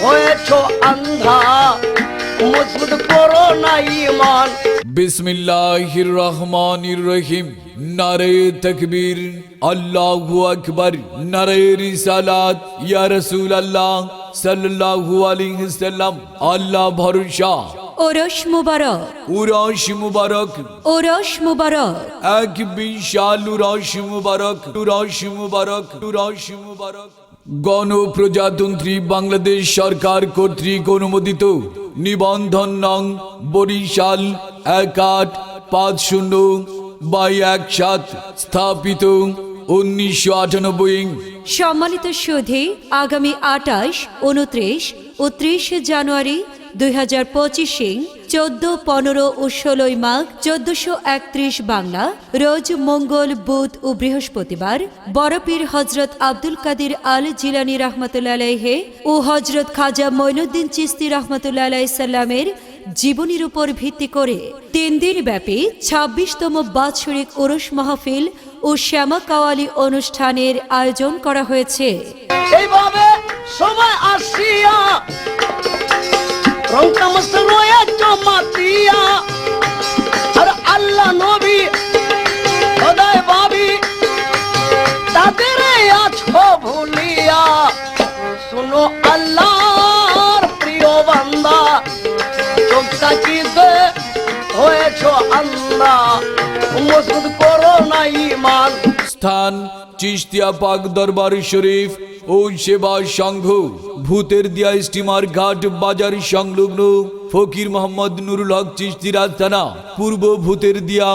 হয়েছো আন্ধা মজবুত করো না ইমান বিসমিল্লাহির রহমানির রহিম নারে তকবীর আল্লাহু আকবার নারে রিসালাত ইয়া রাসূলুল্লাহ সাল্লাল্লাহু আলাইহি সাল্লাম আল্লাহ ভরসা ওরস মুবারক উরাশ মুবারক ওরস মুবারক এক বিশাল উরাশ মুবারক উরাশ মুবারক উরাশ মুবারক গণপ্রজাতন্ত্রী বাংলাদেশ সরকার কর্তৃক অনুমোদিত নিবন্ধন নং বরিশাল এক আট পাঁচ শূন্য বাই এক সাত স্থাপিত উনিশশো আটানব্বই সম্মানিত সুধী, আগামী আটাশ উনত্রিশ ও ত্রিশে জানুয়ারি দুই হাজার পঁচিশে চোদ্দ, পনেরো ও ষোলোই মাঘ চোদ্দশো একত্রিশ বাংলা, রোজ মঙ্গল, বুধ ও বৃহস্পতিবার বড়পীর হজরত আব্দুল কাদির আল জিলানি রহমতুল্লাহ ও হজরত খাজা মঈনুদ্দিন চিস্তি রহমতুল্লাহ সাল্লামের জীবনীর উপর ভিত্তি করে তিন দিন ব্যাপী ছাব্বিশতম বাৎসরিক ওরস মাহফিল ও শ্যামা কাওয়ালি অনুষ্ঠানের আয়োজন করা হয়েছে। সময় আসিয়া আল্লাহর প্রিয় বান্দা চোখ তাকিতে হয়েছ আল্লাহ মজবুত করো না ইমান স্থান চিস্তিয়া পাক দরবার শরীফ ও সেবা সংঘ ভূতের দিয়া স্টিমার ঘাট বাজার সংলগ্ন ফকির মোহাম্মদ নুরুল হক চিস্তি রাজথানা পূর্ব ভূতের দিয়া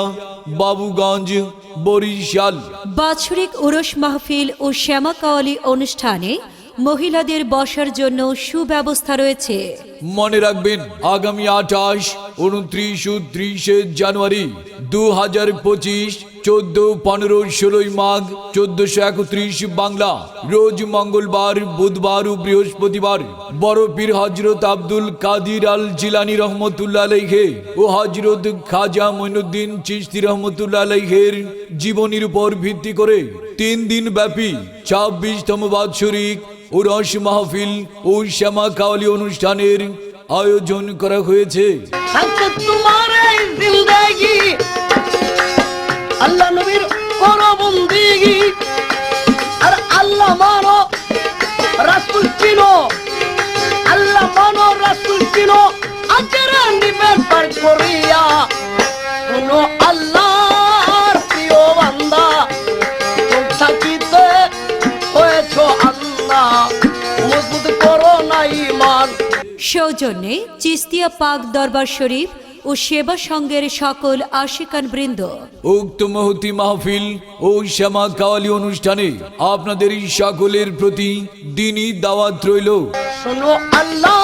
বাবুগঞ্জ বরিশাল। বাৎসরিক ওরস মাহফিল ও শ্যামা কাওয়ালি অনুষ্ঠানে মহিলাদের বসার জন্য সুব্যবস্থা রয়েছে। মনে রাখবেন আগামী আঠাশ উনত্রিশ ও ত্রিশে জানুয়ারি দু হাজার পঁচিশ, চোদ্দ, পনেরো, ষোলোই মাঘ, চোদ্দশো একত্রিশ বাংলা। রোজ মঙ্গলবার, বুধবার ও বৃহস্পতিবার বড় পীর হজরত আব্দুল কাদির আল জিলানি রহমতুল্লাহ আলাইহে ও হজরত খাজা মইনুদ্দিন চিস্তি রহমতুল্লাহ আলাইহের জীবনীর উপর ভিত্তি করে তিন দিন ব্যাপী ছাব্বিশতম বাৎসরিক ও রস মাহফিল ও শ্যামা কাওয়ালি অনুষ্ঠানের আয়োজন করা হয়েছে। আল্লাহ আর আল্লাহ আল্লাহ বান্দা আল্লাহ মজবুত করো না ইমান সৌজন্যে চিস্তিয়া পাক দরবার শরীফ ও সেবা সংঘের সকল আশিকান বৃন্দ। উক্ত মহতি মাহফিল ও শ্যামা কাওয়ালি অনুষ্ঠানে আপনাদের এই সকলের প্রতি দিনই দাওয়াত রইল। শোনো আল্লাহ